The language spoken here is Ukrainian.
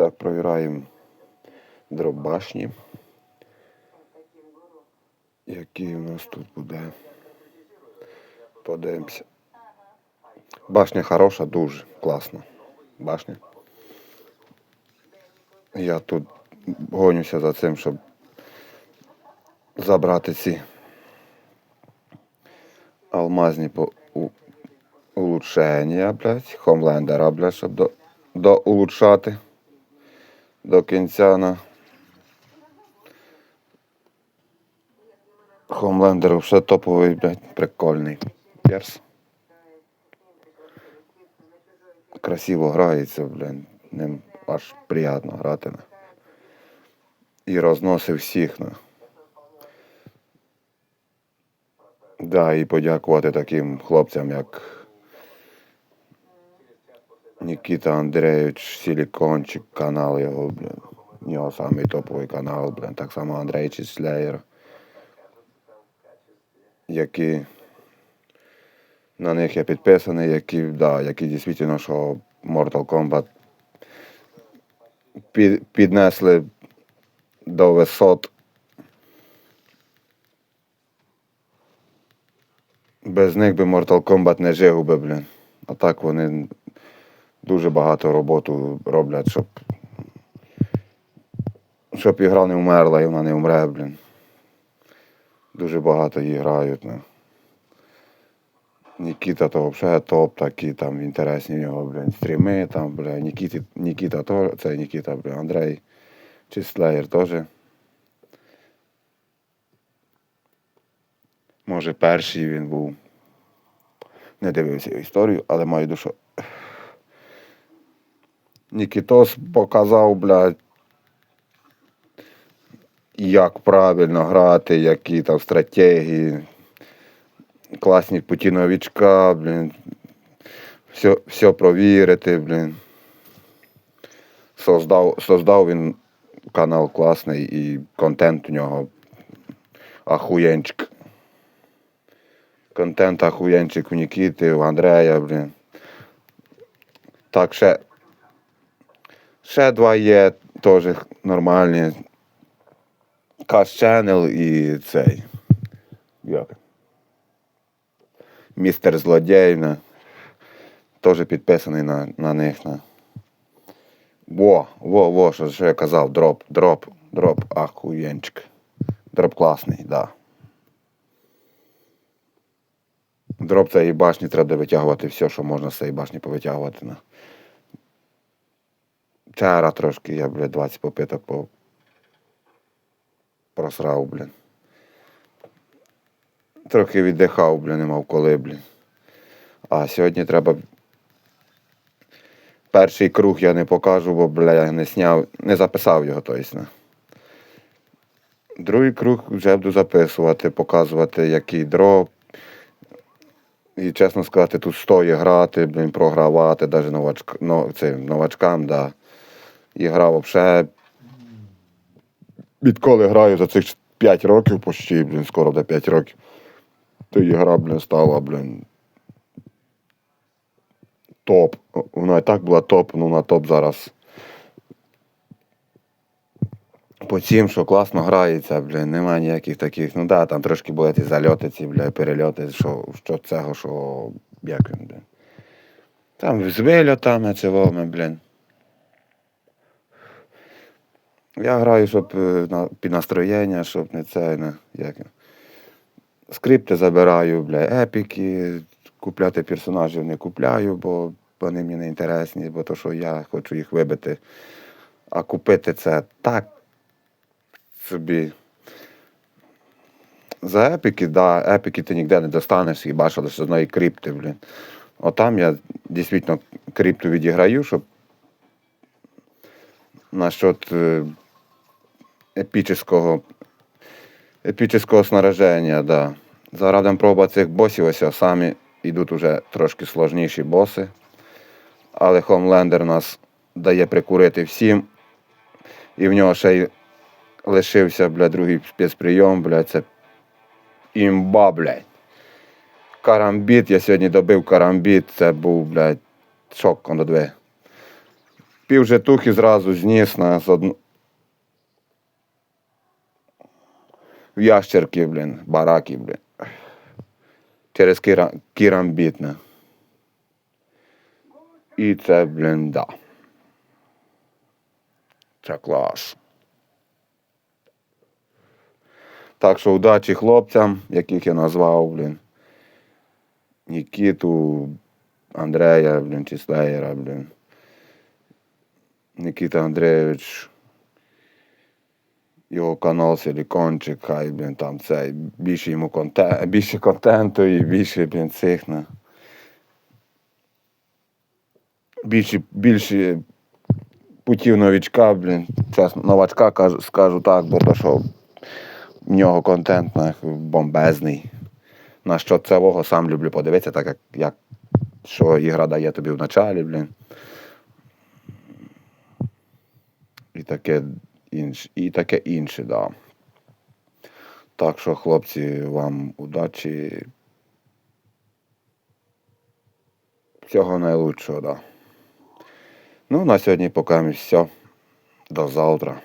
Так, провіраємо дроб башні. Який у нас тут буде. Подивимося. Башня хороша, дуже класна. Башня. Я тут гонюся за цим, щоб забрати ці алмазні по, улучшення, блядь, хомлендера, блядь, щоб до, до улучшати до кінця на Хомлендер все топовий, блядь, прикольний. Перс. Красиво грається, блядь. Ним аж приємно грати. На. І розносив всіх. На. Да, і подякувати таким хлопцям, як Нікіта Андрійович, Силікончик, канал його, блін. У нього самий топовий канал, блін. Так само Андрей Числеєр. Які на них я підписаний, які, да, які дійсно, що Mortal Kombat під, піднесли до висот. Без них би Mortal Kombat не жив би, блін. А так вони дуже багато роботу роблять, щоб, щоб ігра не вмерла і вона не вмре, блін. Дуже багато її грають. Ну. Нікіта то взагалі топ такі там інтересні в нього, блін, стріми там, бля, Нікіти, Нікіта то, це Нікіта, бля, Андрей Числеєр теж. Може, перший він був. Не дивився історію, але маю душу. Нікітос показав, блядь, як правильно грати, які там стратегії, класні путі новічка, блін. Все, все провірити, блін. Создав, создав він канал класний і контент у нього ахуєнчик. Контент ахуєнчик у Нікіти, у Андрея, блін. Так, ще Ще два є теж нормальні. Cash Channel і цей. Як? Містер Злодій. на- Теж підписаний на, на них. На. Во, во, во, що, що я казав, дроп, дроп, дроп, ахуєнчик. Дроп класний, да. Дроп цієї башні треба витягувати все, що можна з цієї башні повитягувати. На. Вчора трошки я, блядь, 20 попиток по... просрав, блін. Трохи віддихав, блін, не мав коли, блін. А сьогодні треба. Перший круг я не покажу, бо, бля, я не сняв, не записав його, тобто. Другий круг вже буду записувати, показувати, який дроп. І чесно сказати, тут стоїть грати, блін, програвати, навіть новачк... ну, цим, новачкам, да. І грав взагалі. Відколи граю за цих 5 років, почти, блін, скоро до 5 років. То і гра, блін, стала, блін. Топ. Вона і так була топ, ну на топ зараз. По цим, що класно грається, блін, немає ніяких таких. Ну да, там трошки були ті зальоти, ці, бля, перельоти, що, що цього, що як він, блін. Там з вильотами, воми, блін. Я граю, щоб е, під настроєння, щоб не це, не, як. Скрипти забираю, бля, епіки, купляти персонажів не купляю, бо вони мені не інтересні, бо то, що я хочу їх вибити. А купити це так собі. За епіки, да, епіки ти ніде не достанеш, хіба що з одної крипти, блін. Отам я дійсно крипту відіграю, щоб насчет е, епічного, епічного снаряження, да. Зараз будемо цих босів, ось самі йдуть уже трошки сложніші боси. Але Хомлендер нас дає прикурити всім. І в нього ще й лишився, бля, другий спецприйом, бля, це імба, блядь. Карамбіт, я сьогодні добив карамбіт, це був, блядь, шок дві. Пів жетухи зразу зніс на одну. В ящерки, блін, бараки, блін. Через кіра... кірамбітне. І це, блін, да. Це клас. Так що удачі хлопцям, яких я назвав, блін. Нікіту, Андрея, блін, Числеєра, блін. Нікіта Андрійович. Його канал Силікончик, хай, блін, там цей, більше йому контент, більше контенту і більше, блін, цих на. Більше, більше путів новичка, блін. Чесно, новачка кажу, скажу так, бо що в нього контент бомбезний. На що цього сам люблю подивитися, так як, як що ігра дає тобі в началі, блін. І таке інше, і таке інше, да. Так що, хлопці, вам удачі. Всього найлучшого, да. Ну, на сьогодні поки все. До завтра.